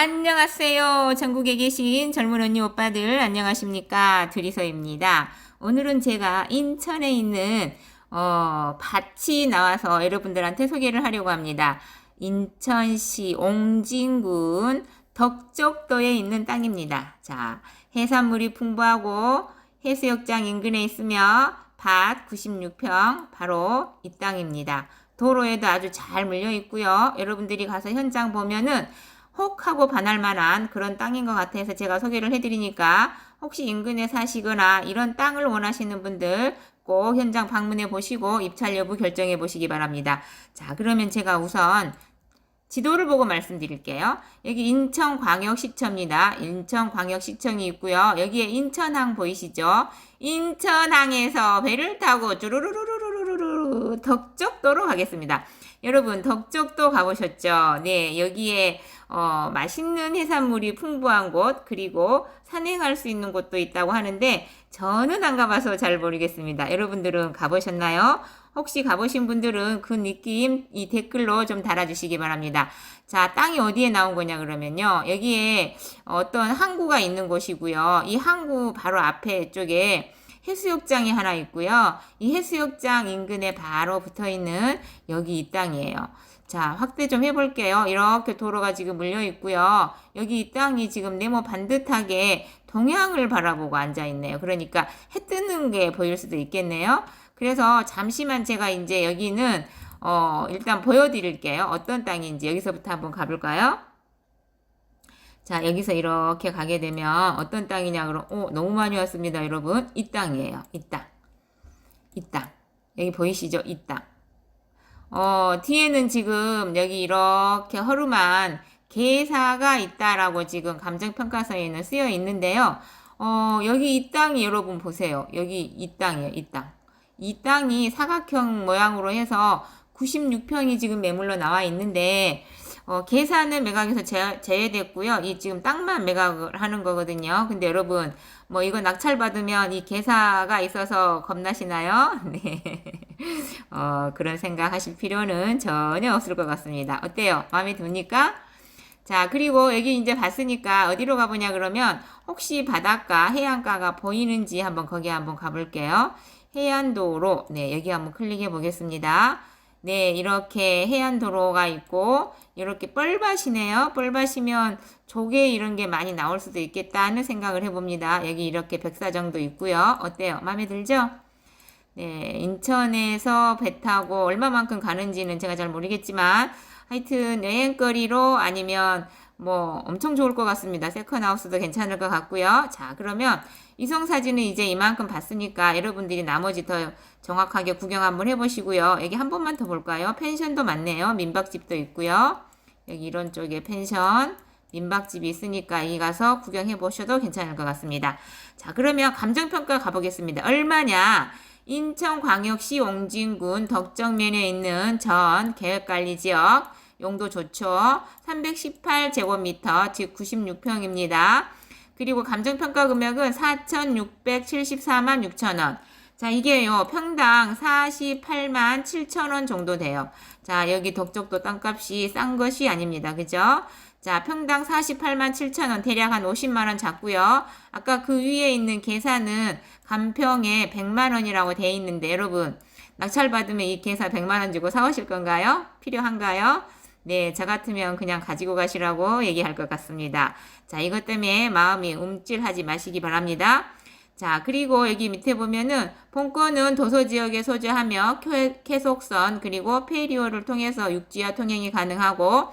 안녕하세요. 전국에 계신 젊은 언니 오빠들 안녕하십니까? 드리서입니다. 오늘은 제가 인천에 있는 어, 밭이 나와서 여러분들한테 소개를 하려고 합니다. 인천시 옹진군 덕적도에 있는 땅입니다. 자, 해산물이 풍부하고 해수욕장 인근에 있으며 밭 96평 바로 이 땅입니다. 도로에도 아주 잘 물려 있고요. 여러분들이 가서 현장 보면은 혹 하고 반할 만한 그런 땅인 것 같아서 제가 소개를 해드리니까 혹시 인근에 사시거나 이런 땅을 원하시는 분들 꼭 현장 방문해 보시고 입찰 여부 결정해 보시기 바랍니다. 자, 그러면 제가 우선 지도를 보고 말씀드릴게요. 여기 인천광역시청입니다. 인천광역시청이 있고요. 여기에 인천항 보이시죠? 인천항에서 배를 타고 쭈루루루루루루루 덕적도로 가겠습니다. 여러분 덕적도 가보셨죠? 네, 여기에 어, 맛있는 해산물이 풍부한 곳 그리고 산행할 수 있는 곳도 있다고 하는데 저는 안 가봐서 잘 모르겠습니다. 여러분들은 가보셨나요? 혹시 가보신 분들은 그 느낌 이 댓글로 좀 달아주시기 바랍니다. 자, 땅이 어디에 나온 거냐 그러면요. 여기에 어떤 항구가 있는 곳이고요. 이 항구 바로 앞에 쪽에 해수욕장이 하나 있고요. 이 해수욕장 인근에 바로 붙어 있는 여기 이 땅이에요. 자, 확대 좀 해볼게요. 이렇게 도로가 지금 물려 있고요. 여기 이 땅이 지금 네모 반듯하게 동향을 바라보고 앉아 있네요. 그러니까 해 뜨는 게 보일 수도 있겠네요. 그래서 잠시만 제가 이제 여기는 어, 일단 보여드릴게요. 어떤 땅인지 여기서부터 한번 가볼까요? 자, 여기서 이렇게 가게 되면 어떤 땅이냐 그럼 오, 너무 많이 왔습니다, 여러분. 이 땅이에요. 이 땅. 이 땅. 여기 보이시죠? 이 땅. 어, 뒤에는 지금 여기 이렇게 허름한 개사가 있다라고 지금 감정평가서에는 쓰여 있는데요. 어, 여기 이 땅이 여러분 보세요. 여기 이 땅이에요. 이 땅. 이 땅이 사각형 모양으로 해서 96평이 지금 매물로 나와 있는데 어, 계산은 매각에서 제, 제외됐고요. 이 지금 땅만 매각을 하는 거거든요. 근데 여러분, 뭐 이거 낙찰 받으면 이 계사가 있어서 겁나시나요? 네. 어, 그런 생각 하실 필요는 전혀 없을 것 같습니다. 어때요? 마음에 듭니까? 자, 그리고 여기 이제 봤으니까 어디로 가보냐 그러면 혹시 바닷가, 해안가가 보이는지 한번 거기 한번 가볼게요. 해안도로, 네, 여기 한번 클릭해 보겠습니다. 네, 이렇게 해안 도로가 있고, 이렇게 뻘밭이네요. 뻘밭이면 조개 이런 게 많이 나올 수도 있겠다는 생각을 해봅니다. 여기 이렇게 백사정도 있고요. 어때요? 마음에 들죠? 네, 인천에서 배 타고 얼마만큼 가는지는 제가 잘 모르겠지만, 하여튼 여행거리로 아니면 뭐 엄청 좋을 것 같습니다. 세컨하우스도 괜찮을 것 같고요. 자, 그러면 이성 사진은 이제 이만큼 봤으니까 여러분들이 나머지 더 정확하게 구경 한번 해보시고요. 여기 한 번만 더 볼까요? 펜션도 많네요. 민박집도 있고요. 여기 이런 쪽에 펜션, 민박집이 있으니까 여기 가서 구경해 보셔도 괜찮을 것 같습니다. 자, 그러면 감정평가 가보겠습니다. 얼마냐? 인천광역시 옹진군 덕정면에 있는 전 계획관리지역 용도 좋죠. 318제곱미터, 즉 96평입니다. 그리고 감정평가 금액은 4,674만 6천원. 자, 이게요, 평당 48만 7천원 정도 돼요. 자, 여기 덕적도 땅값이 싼 것이 아닙니다. 그죠? 자, 평당 48만 7천원, 대략 한 50만원 잡고요. 아까 그 위에 있는 계산은 간평에 100만원이라고 돼 있는데, 여러분, 낙찰 받으면 이 계산 100만원 주고 사오실 건가요? 필요한가요? 네, 저 같으면 그냥 가지고 가시라고 얘기할 것 같습니다. 자, 이것 때문에 마음이 움찔하지 마시기 바랍니다. 자, 그리고 여기 밑에 보면은 본권은 도서 지역에 소재하며 계속선 그리고 페리오를 통해서 육지와 통행이 가능하고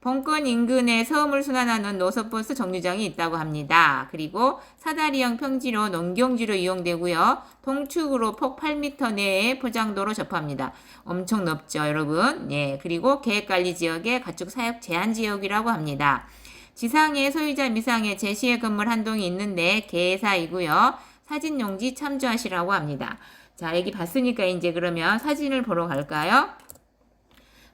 본권 인근에 섬을 순환하는 노선버스 정류장이 있다고 합니다. 그리고 사다리형 평지로 농경지로 이용되고요. 동축으로 폭 8m 내에 포장도로 접합니다. 엄청 넓죠, 여러분. 예, 그리고 계획관리 지역의 가축 사육 제한 지역이라고 합니다. 지상에 소유자 미상에 제시의 건물 한 동이 있는데 개사이고요. 사진 용지 참조하시라고 합니다. 자, 여기 봤으니까 이제 그러면 사진을 보러 갈까요?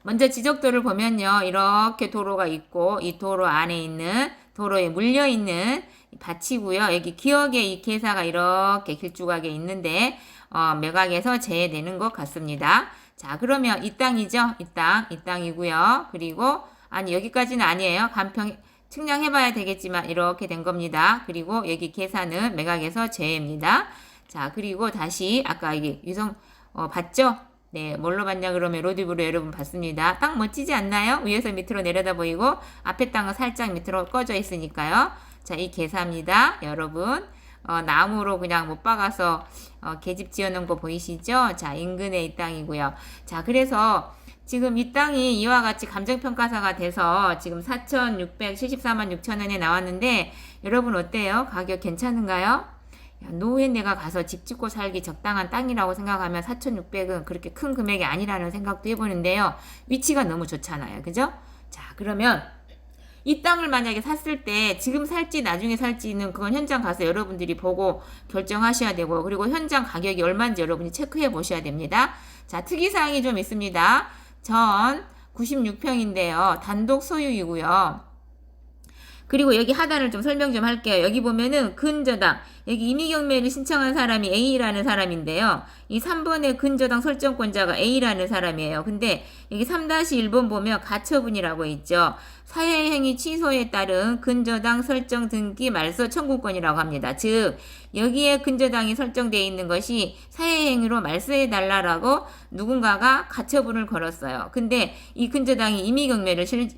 먼저 지적도를 보면요. 이렇게 도로가 있고 이 도로 안에 있는 도로에 물려 있는 밭이고요. 여기 기억에 이 개사가 이렇게 길쭉하게 있는데 어, 매각에서 제외되는 것 같습니다. 자, 그러면 이 땅이죠? 이 땅, 이 땅이고요. 그리고 아니 여기까지는 아니에요. 간평 측량해 봐야 되겠지만 이렇게 된 겁니다. 그리고 여기 계산은 매각에서 제외입니다. 자, 그리고 다시 아까 이게 유성 어, 봤죠? 네, 뭘로 봤냐 그러면 로디브로 여러분 봤습니다. 땅 멋지지 않나요? 위에서 밑으로 내려다 보이고 앞에 땅은 살짝 밑으로 꺼져 있으니까요. 자, 이 계사입니다. 여러분. 어, 나무로 그냥 못 박아서 어, 계집 지어놓은 거 보이시죠? 자, 인근에 이 땅이고요. 자, 그래서 지금 이 땅이 이와 같이 감정평가사가 돼서 지금 4,674만 6천 원에 나왔는데 여러분 어때요? 가격 괜찮은가요? 야, 노후에 내가 가서 집 짓고 살기 적당한 땅이라고 생각하면 4,600은 그렇게 큰 금액이 아니라는 생각도 해보는데요. 위치가 너무 좋잖아요. 그죠? 자, 그러면 이 땅을 만약에 샀을 때 지금 살지 나중에 살지는 그건 현장 가서 여러분들이 보고 결정하셔야 되고 그리고 현장 가격이 얼마인지 여러분이 체크해 보셔야 됩니다. 자, 특이사항이 좀 있습니다. 전 96평인데요. 단독 소유이고요. 그리고 여기 하단을 좀 설명 좀 할게요. 여기 보면은 근저당 여기 임의경매를 신청한 사람이 A라는 사람인데요. 이 3번의 근저당 설정권자가 A라는 사람이에요. 근데 여기 3-1번 보면 가처분이라고 있죠. 사회행위 취소에 따른 근저당 설정 등기 말소 청구권이라고 합니다. 즉 여기에 근저당이 설정되어 있는 것이 사회행위로 말소해 달라라고 누군가가 가처분을 걸었어요. 근데 이 근저당이 임의경매를 실,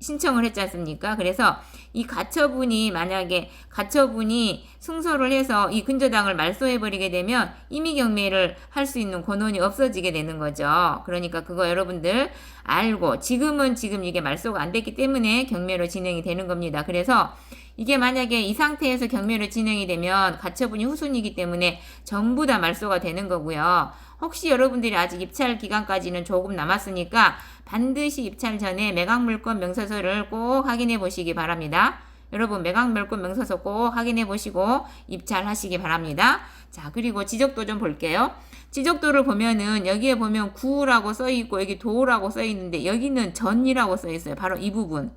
신청을 했지 않습니까? 그래서 이 가처분이 만약에 가처분이 승소를 해서 이 근저당을 말소해버리게 되면 임의경매를 할 수 있는 권한이 없어지게 되는 거죠. 그러니까 그거 여러분들 알고 지금은 지금 이게 말소가 안 됐기 때문에 경매로 진행이 되는 겁니다. 그래서 이게 만약에 이 상태에서 경매로 진행이 되면 가처분이 후순이기 때문에 전부 다 말소가 되는 거고요. 혹시 여러분들이 아직 입찰 기간까지는 조금 남았으니까 반드시 입찰 전에 매각물권 명서서를 꼭 확인해 보시기 바랍니다. 여러분 매각물권 명서서 꼭 확인해 보시고 입찰하시기 바랍니다. 자 그리고 지적도 좀 볼게요. 지적도를 보면은 여기에 보면 구라고 써 있고 여기 도라고 써 있는데 여기는 전이라고 써 있어요. 바로 이 부분.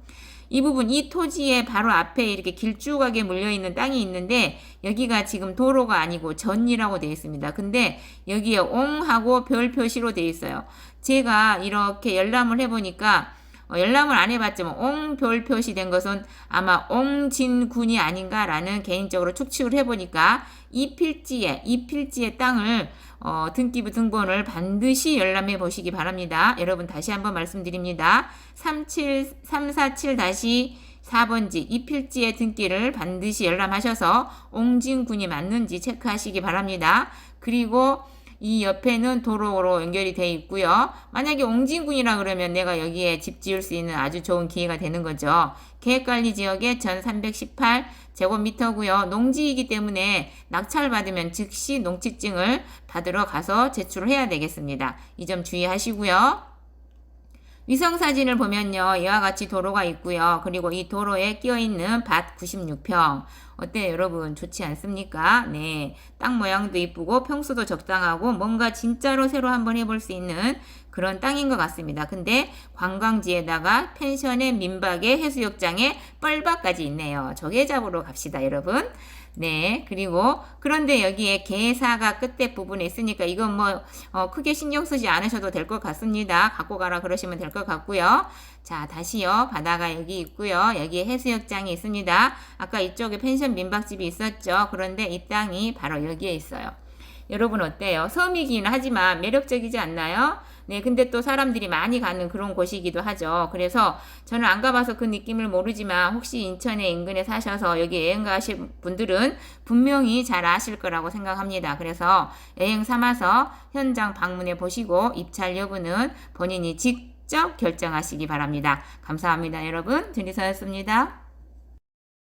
이 부분 이 토지의 바로 앞에 이렇게 길쭉하게 물려 있는 땅이 있는데 여기가 지금 도로가 아니고 전이라고 되어 있습니다. 근데 여기에 옹하고 별 표시로 되어 있어요. 제가 이렇게 열람을 해 보니까 어, 열람을 안 해봤지만 옹별 표시된 것은 아마 옹진군이 아닌가라는 개인적으로 추측을 해보니까 이 필지에 이 필지의 땅을 어, 등기부 등본을 반드시 열람해 보시기 바랍니다. 여러분 다시 한번 말씀드립니다. 37 347 4번지 이 필지의 등기를 반드시 열람하셔서 옹진군이 맞는지 체크하시기 바랍니다. 그리고 이 옆에는 도로로 연결이 돼 있고요. 만약에 옹진군이라 그러면 내가 여기에 집 지을 수 있는 아주 좋은 기회가 되는 거죠. 계획관리 지역의 전 318 제곱미터고요. 농지이기 때문에 낙찰 받으면 즉시 농지증을 받으러 가서 제출을 해야 되겠습니다. 이 점 주의하시고요. 위성 사진을 보면요. 이와 같이 도로가 있고요. 그리고 이 도로에 끼어 있는 밭 96평. 어때요, 여러분? 좋지 않습니까? 네. 땅 모양도 이쁘고 평수도 적당하고 뭔가 진짜로 새로 한번 해볼 수 있는 그런 땅인 것 같습니다. 근데 관광지에다가 펜션에 민박에 해수욕장에 뻘밭까지 있네요. 조개 잡으러 갑시다, 여러분. 네, 그리고 그런데 여기에 개사가 끝에 부분에 있으니까 이건 뭐 어, 크게 신경 쓰지 않으셔도 될 것 같습니다. 갖고 가라 그러시면 될 것 같고요. 자, 다시요. 바다가 여기 있고요. 여기에 해수욕장이 있습니다. 아까 이쪽에 펜션 민박집이 있었죠. 그런데 이 땅이 바로 여기에 있어요. 여러분 어때요? 섬이긴 하지만 매력적이지 않나요? 네, 근데 또 사람들이 많이 가는 그런 곳이기도 하죠. 그래서 저는 안 가봐서 그 느낌을 모르지만 혹시 인천의 인근에 사셔서 여기 여행 가실 분들은 분명히 잘 아실 거라고 생각합니다. 그래서 여행 삼아서 현장 방문해 보시고 입찰 여부는 본인이 직접 결정하시기 바랍니다. 감사합니다, 여러분. 드리서였습니다.